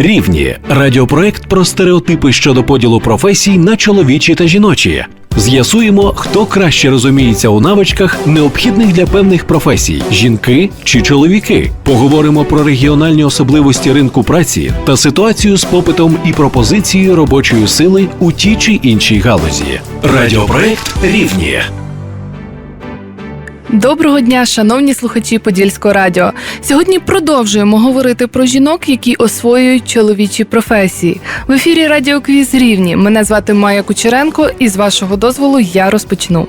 Рівні радіопроект про стереотипи щодо поділу професій на чоловічі та жіночі. З'ясуємо, хто краще розуміється у навичках, необхідних для певних професій жінки чи чоловіки. Поговоримо про регіональні особливості ринку праці та ситуацію з попитом і пропозицією робочої сили у тій чи іншій галузі. Радіопроект Рівні. Доброго дня, шановні слухачі Подільського радіо. Сьогодні продовжуємо говорити про жінок, які освоюють чоловічі професії. В ефірі Радіо Квіз Рівні. Мене звати Майя Кучеренко, і з вашого дозволу я розпочну.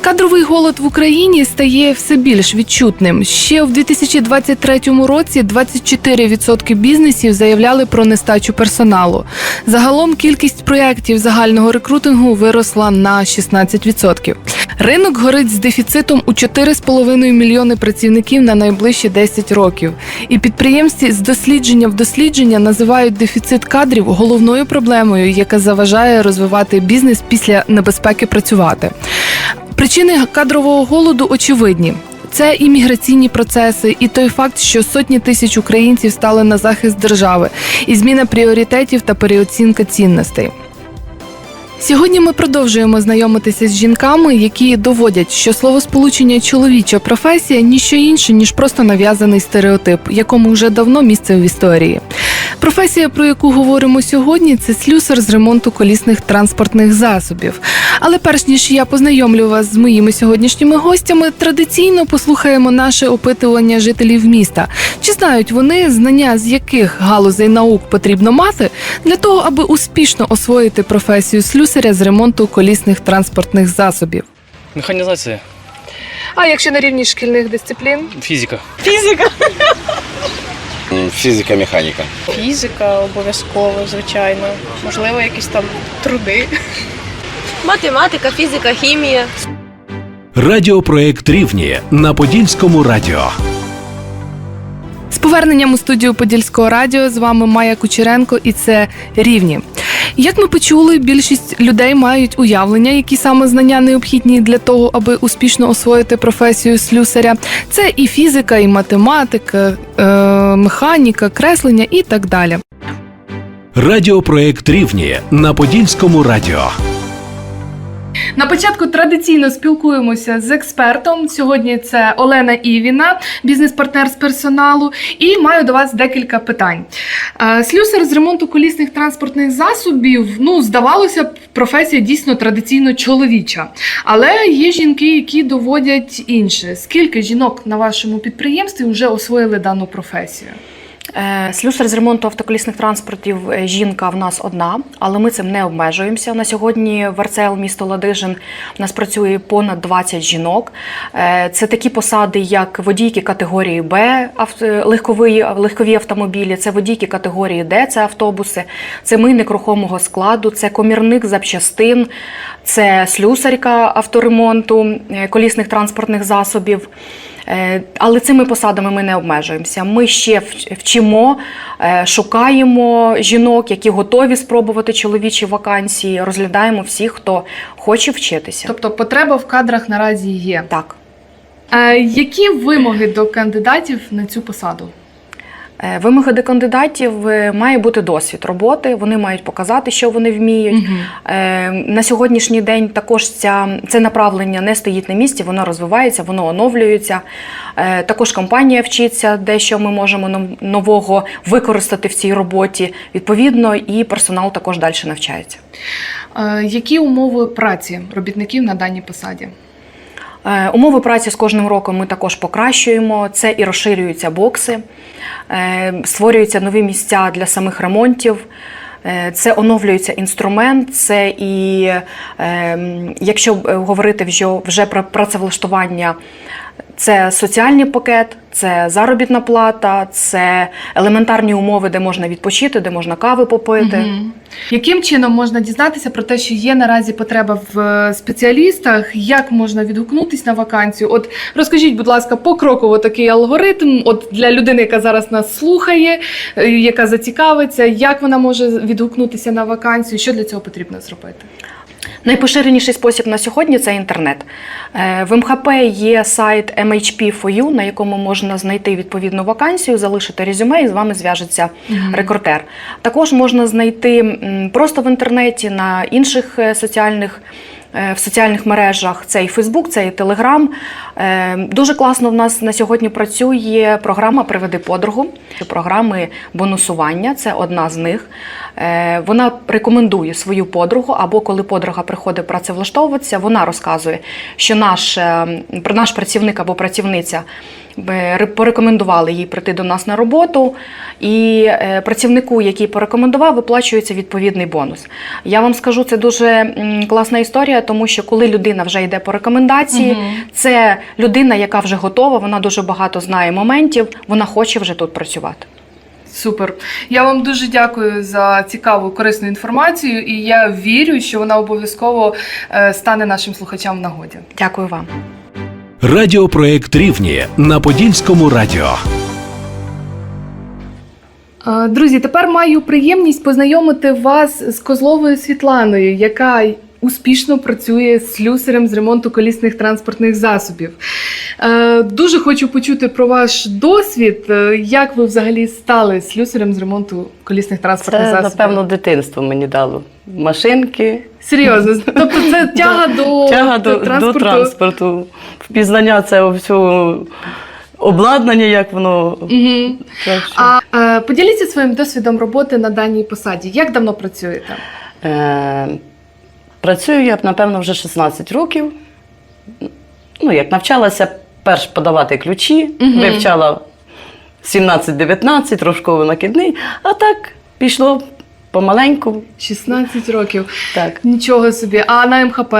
Кадровий голод в Україні стає все більш відчутним. Ще в 2023 році 24% бізнесів заявляли про нестачу персоналу. Загалом кількість проєктів загального рекрутингу виросла на 16%. Ринок горить з дефіцитом у 4,5 мільйони працівників на найближчі 10 років. І підприємці з дослідження в дослідження називають дефіцит кадрів головною проблемою, яка заважає розвивати бізнес після небезпеки працювати. Причини кадрового голоду очевидні. Це і міграційні процеси, і той факт, що сотні тисяч українців стали на захист держави, і зміна пріоритетів та переоцінка цінностей. Сьогодні ми продовжуємо знайомитися з жінками, які доводять, що словосполучення чоловіча професія ніщо інше, ніж просто нав'язаний стереотип, якому вже давно місце в історії. Професія, про яку говоримо сьогодні, це слюсар з ремонту колісних транспортних засобів. Але перш ніж я познайомлю вас з моїми сьогоднішніми гостями, традиційно послухаємо наше опитування жителів міста. Чи знають вони знання з яких галузей наук потрібно мати для того, аби успішно освоїти професію слюсаря з ремонту колісних транспортних засобів? Механізація, А якщо на рівні шкільних дисциплін? фізика. М, Фізика, механіка. Фізика обов'язково, звичайно. Можливо, якісь там труди. Математика, фізика, хімія. Радіопроект Рівні на Подільському радіо. З поверненням у студію Подільського радіо з вами Майя Кучеренко, і це рівні. Як ми почули, більшість людей мають уявлення, які саме знання необхідні для того, аби успішно освоїти професію слюсаря. Це і фізика, і математика, е, механіка, креслення і так далі. Радіопроект Рівні на Подільському радіо. На початку традиційно спілкуємося з експертом. Сьогодні це Олена Івіна, бізнес-партнер з персоналу. І маю до вас декілька питань. Е, Слюсар з ремонту колісних транспортних засобів. Ну, здавалося б, професія дійсно традиційно чоловіча. Але є жінки, які доводять інше. Скільки жінок на вашому підприємстві вже освоїли дану професію? Е, Слюсар з ремонту автоколісних транспортів е, жінка в нас одна, але ми цим не обмежуємося. На сьогодні в РЦЛ місто Ладижин в нас працює понад 20 жінок. Е, Це такі посади, як водійки категорії Б, легкові, легкові автомобілі, це водійки категорії Д, це автобуси, це мийник рухомого складу, це комірник запчастин, це слюсарка авторемонту колісних транспортних засобів. Е, Але цими посадами ми не обмежуємося. Ми ще вчимо, е, шукаємо жінок, які готові спробувати чоловічі вакансії, розглядаємо всіх, хто хоче вчитися. Тобто потреба в кадрах наразі є. Так. Е, Які вимоги до кандидатів на цю посаду? Е, Вимоги до кандидатів е, має бути досвід роботи. Вони мають показати, що вони вміють. Е, На сьогоднішній день також ця, це направлення не стоїть на місці, воно розвивається, воно оновлюється. Також компанія вчиться, дещо ми можемо нов- нового використати в цій роботі. Відповідно, і персонал також далі навчається. Які умови праці робітників на даній посаді? Е, Умови праці з кожним роком ми також покращуємо. Це і розширюються бокси, е, створюються нові місця для самих ремонтів. е, Це оновлюється інструмент, це і е, якщо говорити вже про працевлаштування, це соціальний пакет, це заробітна плата, це елементарні умови, де можна відпочити, де можна кави попити. Мгм. Яким чином можна дізнатися про те, що є наразі потреба в е, спеціалістах? Як можна відгукнутись на вакансію? От розкажіть, будь ласка, покроково такий алгоритм. От для людини, яка зараз нас слухає, е, яка зацікавиться, як вона може відгукнутися на вакансію? Що для цього потрібно зробити? Найпоширеніший спосіб на сьогодні це інтернет. Е, В МХП є сайт MHP4U, на якому можна знайти відповідну вакансію, залишити резюме і з вами зв'яжеться рекрутер. Також можна знайти просто в інтернеті на інших е, соціальних. Е, В соціальних мережах це і Фейсбук, це і Телеграм. Е, Дуже класно в нас на сьогодні працює програма Приведи подругу, програми бонусування. Це одна з них. Е, Вона рекомендує свою подругу, або коли подруга приходить працевлаштовуватися, вона розказує, що наш, наш працівник або працівниця порекомендували їй прийти до нас на роботу, і е, працівнику, який порекомендував, виплачується відповідний бонус. Я вам скажу, це дуже класна історія, тому що коли людина вже йде по рекомендації, це людина, яка вже готова, вона дуже багато знає моментів, вона хоче вже тут працювати. Супер. Я вам дуже дякую за цікаву корисну інформацію, і я вірю, що вона обов'язково е, стане нашим слухачам в нагоді. Дякую вам. Радіопроект Рівні на Подільському радіо. Друзі, тепер маю приємність познайомити вас з Козловою Світланою, яка успішно працює слюсарем з ремонту колісних транспортних засобів. Е, Дуже хочу почути про ваш досвід. Е, Як ви взагалі стали слюсарем з ремонту колісних транспортних Це, засобів? напевно, дитинство мені дало. Машинки, Серйозно, тобто це тяга до, тяга до, транспорту. до транспорту, впізнання цього всього обладнання, як воно. Так що, А е, поділіться своїм досвідом роботи на даній посаді. Як давно працюєте? е, працюю я, напевно, вже 16 років. Ну, як навчалася перш подавати ключі, Мгм. вивчала 17-19, трошково накидний, а так пішло помаленьку. 16 років. Так, Нічого собі. А на МХП?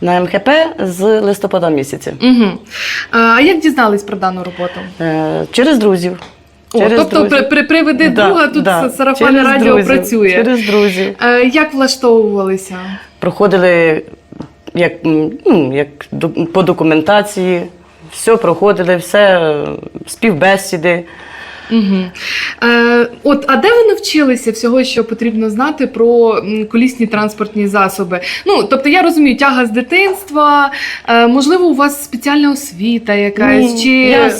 на МХП з листопада місяця. Угу. А як дізнались про дану роботу? Е, через друзів. О, тобто друзів. при, при приведи Да, друга тут да. сарафанне радіо друзів, працює. Через друзів. Е, як влаштовувалися? Проходили як, ну, як по документації, все проходили, все, співбесіди. Угу. Е, от, а де ви навчилися всього, що потрібно знати про колісні транспортні засоби? Ну, тобто, я розумію, тяга з дитинства, е, можливо, у вас спеціальна освіта якась, Ні, чи Я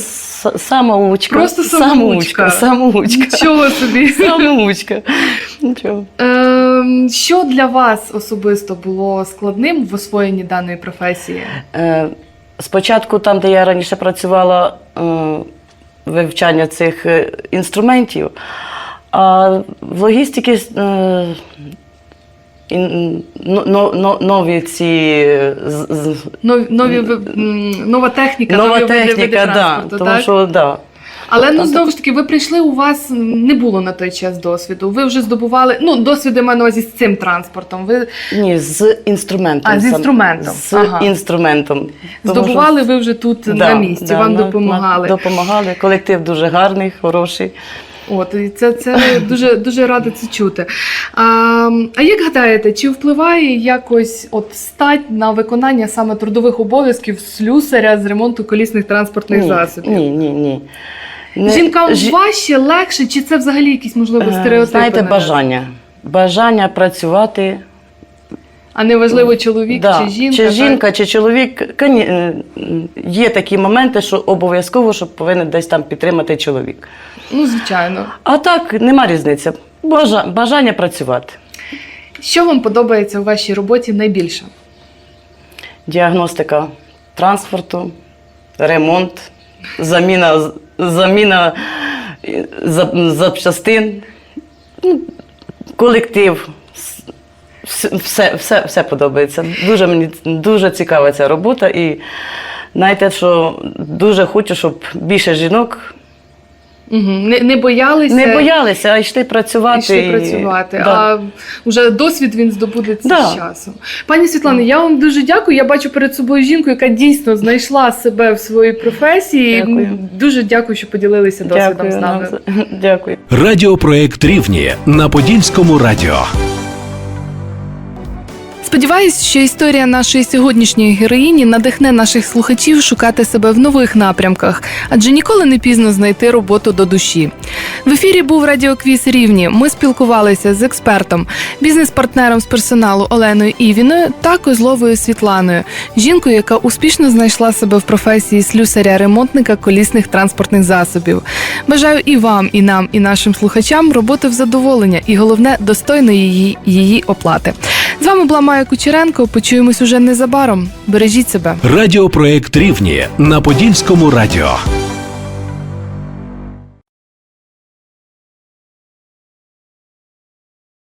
самоучка. Просто самоучка. Самоучка. Нічого собі. Самоучка. Нічого. Е, що для вас особисто було складним в освоєнні даної професії? Е, Спочатку, там, де я раніше працювала, е, вивчання цих е, інструментів, а в логістиці е, но- нові ці е, Нові, нові нова техніка, нова нові техніка, да, тому так? що да. Але ну знову ж таки, ви прийшли, у вас не було на той час досвіду. Ви вже здобували ну досвіду маю на увазі з цим транспортом. Ви Ні, з інструментом. А, з інструментом, З ага. інструментом. Тому що- здобували ви вже тут Да, на місці, да, вам допомагали. допомагали. Колектив дуже гарний, хороший. От і це, це дуже дуже рада це чути. А, а як гадаєте, чи впливає якось от стать на виконання саме трудових обов'язків слюсаря з ремонту колісних транспортних ні, засобів? Ні, ні, ні. Не- Жінкам ж... важче, легше, чи це взагалі якісь можливо Е, стереотипи? Знаєте, бажання. Бажання працювати. А не важливо, чоловік Да. чи жінка. чи так? жінка, чи чоловік. Е, Є такі моменти, що обов'язково, що повинен десь там підтримати чоловік. Ну, звичайно. А так, нема різниці. Бажа- Бажання працювати. Що вам подобається у вашій роботі найбільше? Діагностика транспорту, ремонт, заміна, заміна е, запчастин, ну, колектив. Все, все, все подобається. Дуже мені дуже цікава ця робота. І знаєте, що дуже хочу, щоб більше жінок Угу. Не, не боялися не боялися, а йшли працювати. йшли і- працювати, Да. а вже досвід він здобудеться Да. з часом. Пані Світлано, я вам дуже дякую. Я бачу перед собою жінку, яка дійсно знайшла себе в своїй професії. Дякую. Дуже дякую, що поділилися досвідом Дякую, з нами. нам- Дякую. Радіопроект Рівні на Подільському радіо. Сподіваюсь, що історія нашої сьогоднішньої героїні надихне наших слухачів шукати себе в нових напрямках, адже ніколи не пізно знайти роботу до душі. В ефірі був радіоквіз рівні. Ми спілкувалися з експертом, бізнес-партнером з персоналу Оленою Івіною та Козловою Світланою, жінкою, яка успішно знайшла себе в професії слюсаря-ремонтника колісних транспортних засобів. Бажаю і вам, і нам, і нашим слухачам роботи в задоволення, і головне достойної її, її оплати. З вами була Майя Кучеренко. Почуємось уже незабаром. Бережіть себе. Радіопроект Рівні на Подільському радіо.